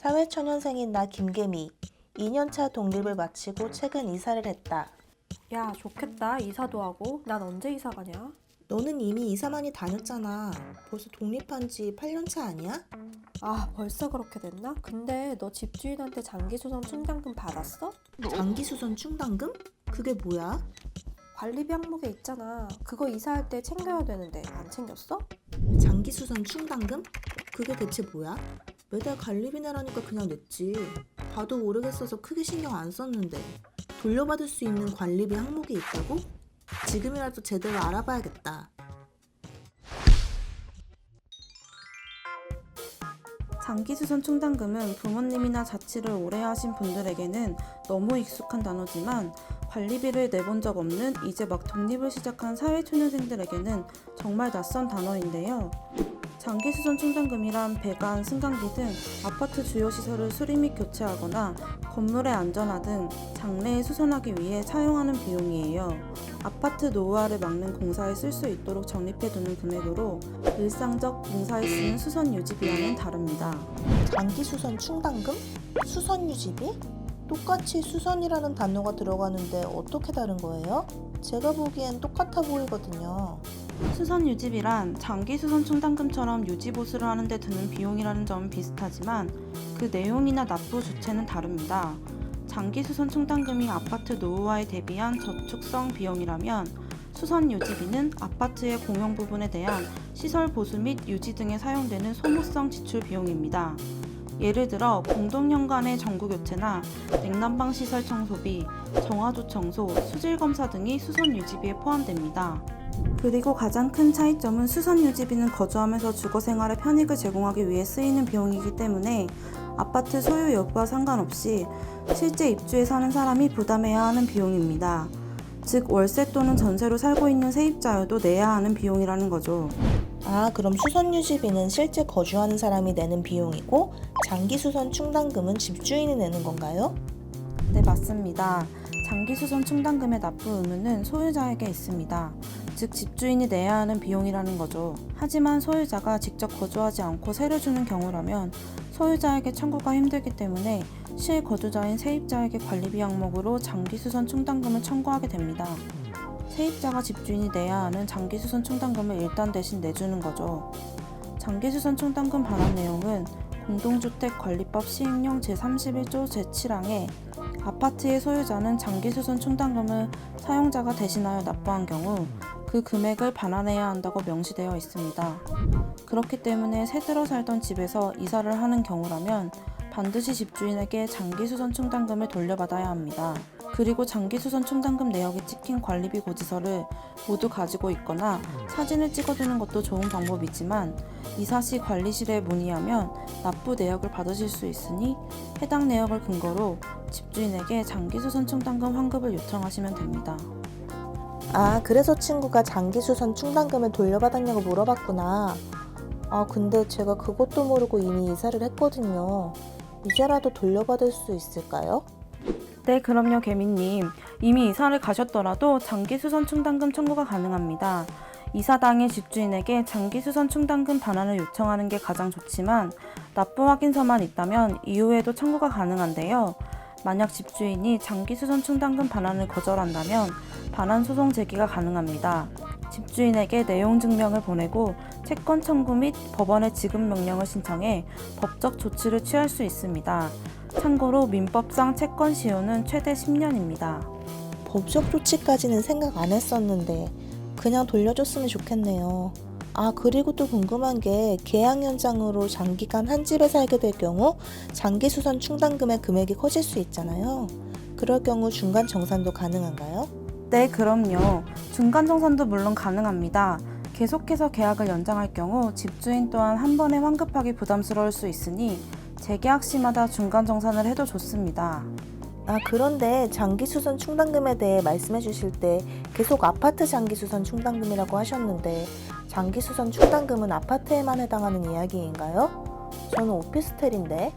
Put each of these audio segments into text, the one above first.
사회초년생인 나 김계미. 2년차 독립을 마치고 최근 이사를 했다. 야, 좋겠다. 이사도 하고. 난 언제 이사 가냐? 너는 이미 이사 많이 다녔잖아. 벌써 독립한 지 8년차 아니야? 아, 벌써 그렇게 됐나? 근데 너 집주인한테 장기수선 충당금 받았어? 장기수선 충당금? 그게 뭐야? 관리비 항목에 있잖아. 그거 이사할 때 챙겨야 되는데 안 챙겼어? 장기수선 충당금? 그게 대체 뭐야? 매달 관리비 내라니까 그냥 냈지. 봐도 모르겠어서 크게 신경 안 썼는데. 돌려받을 수 있는 관리비 항목이 있다고? 지금이라도 제대로 알아봐야겠다. 장기수선 충당금은 부모님이나 자취를 오래 하신 분들에게는 너무 익숙한 단어지만 관리비를 내본 적 없는 이제 막 독립을 시작한 사회초년생들에게는 정말 낯선 단어인데요. 장기수선 충당금이란 배관, 승강기 등 아파트 주요 시설을 수리 및 교체하거나 건물의 안전화 등 장래에 수선하기 위해 사용하는 비용이에요. 아파트 노후화를 막는 공사에 쓸 수 있도록 적립해두는 금액으로 일상적 공사에 쓰는 수선 유지비와는 다릅니다. 장기수선 충당금? 수선 유지비? 똑같이 수선이라는 단어가 들어가는데 어떻게 다른 거예요? 제가 보기엔 똑같아 보이거든요. 수선 유지비란 장기 수선 충당금처럼 유지 보수를 하는데 드는 비용이라는 점은 비슷하지만 그 내용이나 납부 주체는 다릅니다. 장기 수선 충당금이 아파트 노후화에 대비한 저축성 비용이라면 수선 유지비는 아파트의 공용 부분에 대한 시설 보수 및 유지 등에 사용되는 소모성 지출 비용입니다. 예를 들어 공동현관의 전구 교체나 냉난방 시설 청소비, 정화조 청소, 수질 검사 등이 수선 유지비에 포함됩니다. 그리고 가장 큰 차이점은 수선 유지비는 거주하면서 주거 생활의 편익을 제공하기 위해 쓰이는 비용이기 때문에 아파트 소유 여부와 상관없이 실제 입주에 사는 사람이 부담해야 하는 비용입니다. 즉 월세 또는 전세로 살고 있는 세입자여도 내야 하는 비용이라는 거죠. 아, 그럼 수선 유지비는 실제 거주하는 사람이 내는 비용이고 장기 수선 충당금은 집주인이 내는 건가요? 네, 맞습니다. 장기 수선 충당금의 납부 의무는 소유자에게 있습니다. 즉 집주인이 내야 하는 비용이라는 거죠. 하지만 소유자가 직접 거주하지 않고 세를 주는 경우라면 소유자에게 청구가 힘들기 때문에 실거주자인 세입자에게 관리비 항목으로 장기 수선 충당금을 청구하게 됩니다. 세입자가 집주인이 내야 하는 장기 수선 충당금을 일단 대신 내주는 거죠. 장기 수선 충당금 반환 내용은 공동주택관리법 시행령 제31조 제7항에 아파트의 소유자는 장기수선 충당금을 사용자가 대신하여 납부한 경우 그 금액을 반환해야 한다고 명시되어 있습니다. 그렇기 때문에 새 들어 살던 집에서 이사를 하는 경우라면 반드시 집주인에게 장기수선 충당금을 돌려받아야 합니다. 그리고 장기수선 충당금 내역이 찍힌 관리비 고지서를 모두 가지고 있거나 사진을 찍어두는 것도 좋은 방법이지만 이사 시 관리실에 문의하면 납부 내역을 받으실 수 있으니 해당 내역을 근거로 집주인에게 장기수선 충당금 환급을 요청하시면 됩니다. 아, 그래서 친구가 장기수선 충당금을 돌려받았냐고 물어봤구나. 아, 근데 제가 그것도 모르고 이미 이사를 했거든요. 이제라도 돌려받을 수 있을까요? 네, 그럼요, 개미님. 이미 이사를 가셨더라도 장기 수선 충당금 청구가 가능합니다. 이사당의 집주인에게 장기 수선 충당금 반환을 요청하는 게 가장 좋지만 납부 확인서만 있다면 이후에도 청구가 가능한데요. 만약 집주인이 장기 수선 충당금 반환을 거절한다면 반환 소송 제기가 가능합니다. 집주인에게 내용 증명을 보내고 채권 청구 및 법원의 지급 명령을 신청해 법적 조치를 취할 수 있습니다. 참고로 민법상 채권 시효는 최대 10년입니다. 법적 조치까지는 생각 안 했었는데 그냥 돌려줬으면 좋겠네요. 아, 그리고 또 궁금한 게 계약 연장으로 장기간 한 집에 살게 될 경우 장기 수선 충당금의 금액이 커질 수 있잖아요. 그럴 경우 중간 정산도 가능한가요? 네, 그럼요. 중간 정산도 물론 가능합니다. 계속해서 계약을 연장할 경우 집주인 또한 한 번에 환급하기 부담스러울 수 있으니 재계약 시마다 중간 정산을 해도 좋습니다. 아, 그런데 장기 수선 충당금에 대해 말씀해 주실 때 계속 아파트 장기 수선 충당금이라고 하셨는데 장기 수선 충당금은 아파트에만 해당하는 이야기인가요? 저는 오피스텔인데.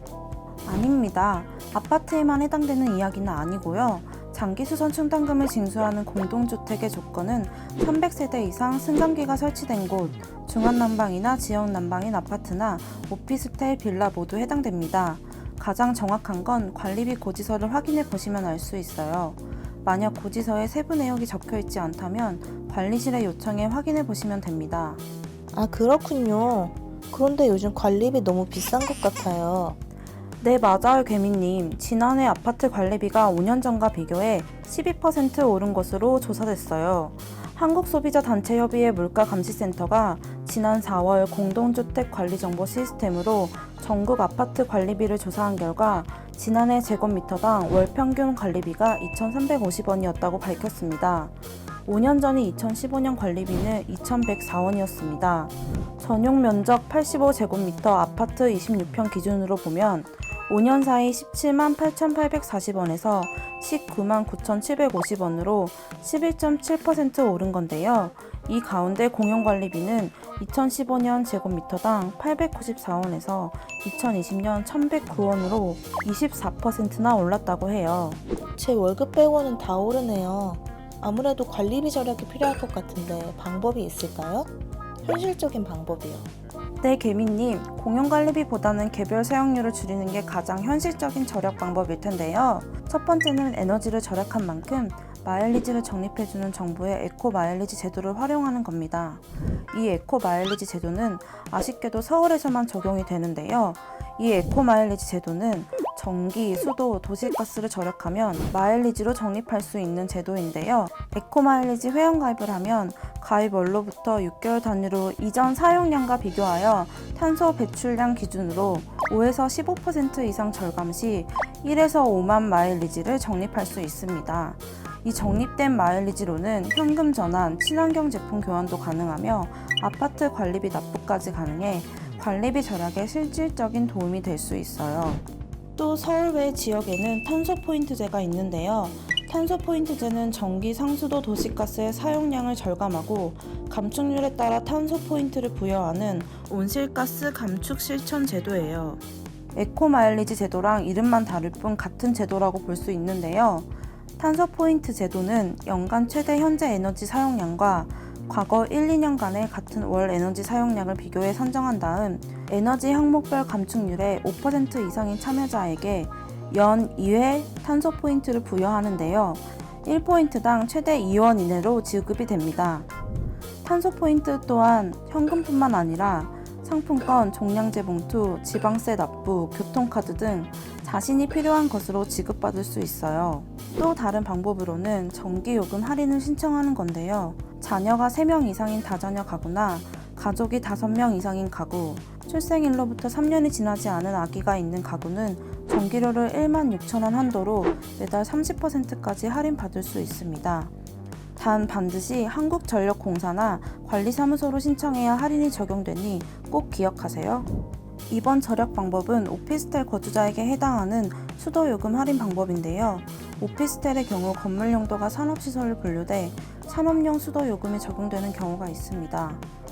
아닙니다. 아파트에만 해당되는 이야기는 아니고요. 장기수선 충당금을 징수하는 공동주택의 조건은 300세대 이상 승강기가 설치된 곳, 중앙난방이나 지역난방인 아파트나 오피스텔 빌라 모두 해당됩니다. 가장 정확한 건 관리비 고지서를 확인해 보시면 알 수 있어요. 만약 고지서에 세부 내역이 적혀 있지 않다면 관리실에 요청해 확인해 보시면 됩니다. 아, 그렇군요. 그런데 요즘 관리비 너무 비싼 것 같아요. 네, 맞아요, 개미님. 지난해 아파트 관리비가 5년 전과 비교해 12% 오른 것으로 조사됐어요. 한국소비자단체협의회 물가감시센터가 지난 4월 공동주택 관리 정보 시스템으로 전국 아파트 관리비를 조사한 결과 지난해 제곱미터당 월 평균 관리비가 2,350원이었다고 밝혔습니다. 5년 전인 2015년 관리비는 2,104원이었습니다. 전용 면적 85제곱미터 아파트 26평 기준으로 보면 5년 사이 17만 8,840원에서 19만 9,750원으로 11.7% 오른 건데요. 이 가운데 공용관리비는 2015년 제곱미터당 894원에서 2020년 1,109원으로 24%나 올랐다고 해요. 제 월급 빼고는 다 오르네요. 아무래도 관리비 절약이 필요할 것 같은데 방법이 있을까요? 현실적인 방법이요. 네, 개미님. 공용 관리비보다는 개별 사용료를 줄이는 게 가장 현실적인 절약 방법일 텐데요. 첫 번째는 에너지를 절약한 만큼 마일리지를 적립해주는 정부의 에코 마일리지 제도를 활용하는 겁니다. 이 에코 마일리지 제도는 아쉽게도 서울에서만 적용이 되는데요. 이 에코 마일리지 제도는 전기, 수도, 도시가스를 절약하면 마일리지로 적립할 수 있는 제도인데요. 에코 마일리지 회원 가입을 하면 가입 월로부터 6개월 단위로 이전 사용량과 비교하여 탄소 배출량 기준으로 5에서 15% 이상 절감 시 1에서 5만 마일리지를 적립할 수 있습니다. 이 적립된 마일리지로는 현금 전환, 친환경 제품 교환도 가능하며 아파트 관리비 납부까지 가능해 관리비 절약에 실질적인 도움이 될 수 있어요. 또 서울 외 지역에는 탄소 포인트제가 있는데요. 탄소 포인트제는 전기, 상수도, 도시가스의 사용량을 절감하고 감축률에 따라 탄소 포인트를 부여하는 온실가스 감축 실천 제도예요. 에코 마일리지 제도랑 이름만 다를 뿐 같은 제도라고 볼 수 있는데요. 탄소 포인트 제도는 연간 최대 현재 에너지 사용량과 과거 1, 2년간의 같은 월 에너지 사용량을 비교해 선정한 다음 에너지 항목별 감축률의 5% 이상인 참여자에게 연 2회 탄소 포인트를 부여하는데요. 1포인트당 최대 2원 이내로 지급이 됩니다. 탄소 포인트 또한 현금뿐만 아니라 상품권, 종량제 봉투, 지방세 납부, 교통카드 등 자신이 필요한 것으로 지급받을 수 있어요. 또 다른 방법으로는 전기요금 할인을 신청하는 건데요. 자녀가 3명 이상인 다자녀 가구나 가족이 5명 이상인 가구, 출생일로부터 3년이 지나지 않은 아기가 있는 가구는 전기료를 1만 6천 원 한도로 매달 30%까지 할인받을 수 있습니다. 단 반드시 한국전력공사나 관리사무소로 신청해야 할인이 적용되니 꼭 기억하세요. 이번 절약 방법은 오피스텔 거주자에게 해당하는 수도요금 할인 방법인데요. 오피스텔의 경우 건물 용도가 산업시설로 분류돼 산업용 수도요금이 적용되는 경우가 있습니다.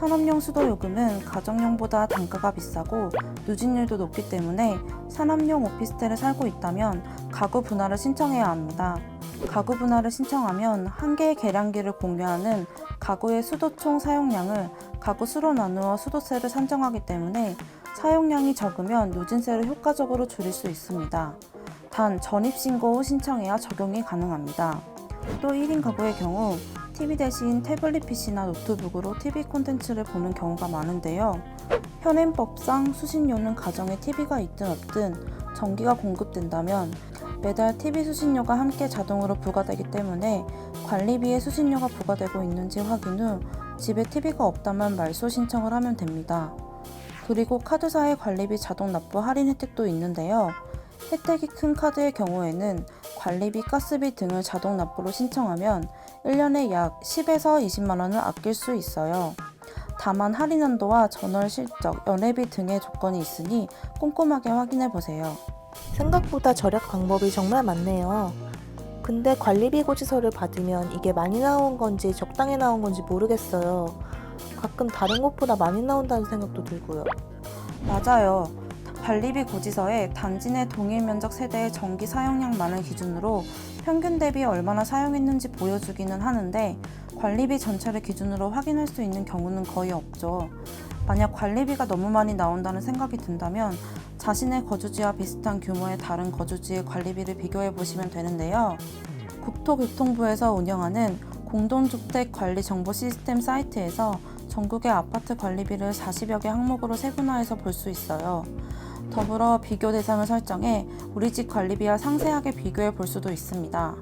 산업용 수도요금은 가정용보다 단가가 비싸고 누진율도 높기 때문에 산업용 오피스텔에 살고 있다면 가구 분할을 신청해야 합니다. 가구 분할을 신청하면 한 개의 계량기를 공유하는 가구의 수도총 사용량을 가구 수로 나누어 수도세를 산정하기 때문에 사용량이 적으면 누진세를 효과적으로 줄일 수 있습니다. 단 전입신고 후 신청해야 적용이 가능합니다. 또 1인 가구의 경우 TV 대신 태블릿 PC나 노트북으로 TV 콘텐츠를 보는 경우가 많은데요. 현행법상 수신료는 가정에 TV가 있든 없든 전기가 공급된다면 매달 TV 수신료가 함께 자동으로 부과되기 때문에 관리비에 수신료가 부과되고 있는지 확인 후 집에 TV가 없다면 말소 신청을 하면 됩니다. 그리고 카드사의 관리비 자동 납부 할인 혜택도 있는데요. 혜택이 큰 카드의 경우에는 관리비, 가스비 등을 자동 납부로 신청하면 1년에 약 10에서 20만 원을 아낄 수 있어요. 다만 할인 한도와 전월 실적, 연회비 등의 조건이 있으니 꼼꼼하게 확인해 보세요. 생각보다 절약 방법이 정말 많네요. 근데 관리비 고지서를 받으면 이게 많이 나온 건지 적당히 나온 건지 모르겠어요. 가끔 다른 곳보다 많이 나온다는 생각도 들고요. 맞아요. 관리비 고지서에 단지 내 동일 면적 세대의 전기 사용량만을 기준으로 평균 대비 얼마나 사용했는지 보여주기는 하는데 관리비 전체를 기준으로 확인할 수 있는 경우는 거의 없죠. 만약 관리비가 너무 많이 나온다는 생각이 든다면 자신의 거주지와 비슷한 규모의 다른 거주지의 관리비를 비교해 보시면 되는데요. 국토교통부에서 운영하는 공동주택 관리 정보 시스템 사이트에서 전국의 아파트 관리비를 40여 개 항목으로 세분화해서 볼 수 있어요. 더불어 비교 대상을 설정해 우리 집 관리비와 상세하게 비교해 볼 수도 있습니다.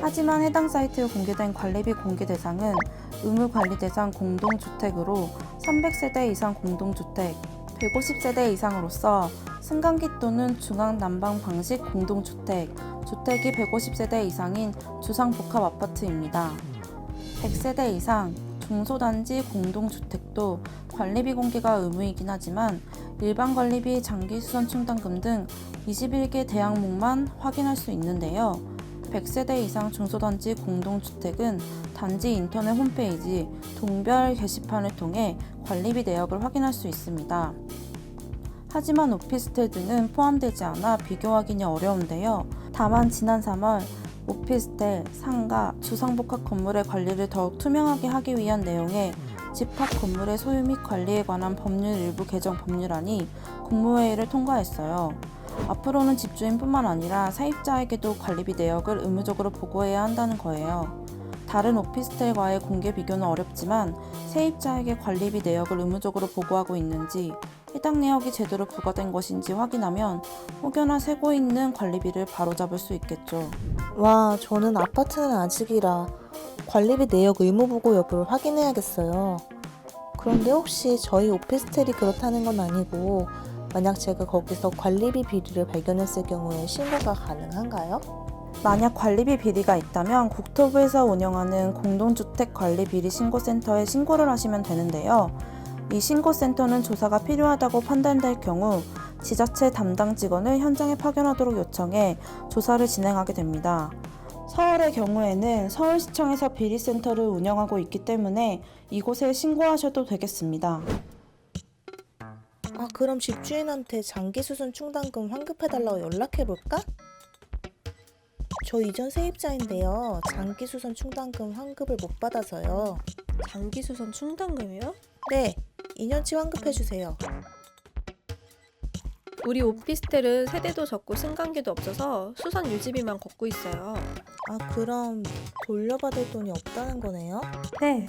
하지만 해당 사이트에 공개된 관리비 공개 대상은 의무 관리 대상 공동주택으로 300세대 이상 공동주택, 150세대 이상으로서 승강기 또는 중앙 난방 방식 공동주택, 주택이 150세대 이상인 주상복합 아파트입니다. 100세대 이상 중소단지 공동주택도 관리비 공개가 의무이긴 하지만 일반 관리비 장기수선 충당금 등 21개 대항목만 확인할 수 있는데요. 100세대 이상 중소단지 공동주택은 단지 인터넷 홈페이지 동별 게시판을 통해 관리비 내역을 확인할 수 있습니다. 하지만 오피스텔 등은 포함되지 않아 비교 확인이 어려운데요. 다만 지난 3월 오피스텔, 상가, 주상복합 건물의 관리를 더욱 투명하게 하기 위한 내용의 집합 건물의 소유 및 관리에 관한 법률 일부 개정 법률안이 국무회의를 통과했어요. 앞으로는 집주인뿐만 아니라 세입자에게도 관리비 내역을 의무적으로 보고해야 한다는 거예요. 다른 오피스텔과의 공개 비교는 어렵지만 세입자에게 관리비 내역을 의무적으로 보고하고 있는지 해당 내역이 제대로 부과된 것인지 확인하면 혹여나 세고 있는 관리비를 바로잡을 수 있겠죠. 와, 저는 아파트는 아직이라 관리비 내역 의무 보고 여부를 확인해야겠어요. 그런데 혹시 저희 오피스텔이 그렇다는 건 아니고 만약 제가 거기서 관리비 비리를 발견했을 경우에 신고가 가능한가요? 만약 관리비 비리가 있다면 국토부에서 운영하는 공동주택 관리 비리 신고센터에 신고를 하시면 되는데요. 이 신고센터는 조사가 필요하다고 판단될 경우 지자체 담당 직원을 현장에 파견하도록 요청해 조사를 진행하게 됩니다. 서울의 경우에는 서울시청에서 비리센터를 운영하고 있기 때문에 이곳에 신고하셔도 되겠습니다. 아, 그럼 집주인한테 장기수선 충당금 환급해달라고 연락해볼까? 저 이전 세입자인데요. 장기수선 충당금 환급을 못 받아서요. 장기수선 충당금이요? 네, 2년치 환급해주세요. 우리 오피스텔은 세대도 적고 승강기도 없어서 수선 유지비만 걷고 있어요. 아, 그럼 돌려받을 돈이 없다는 거네요? 네,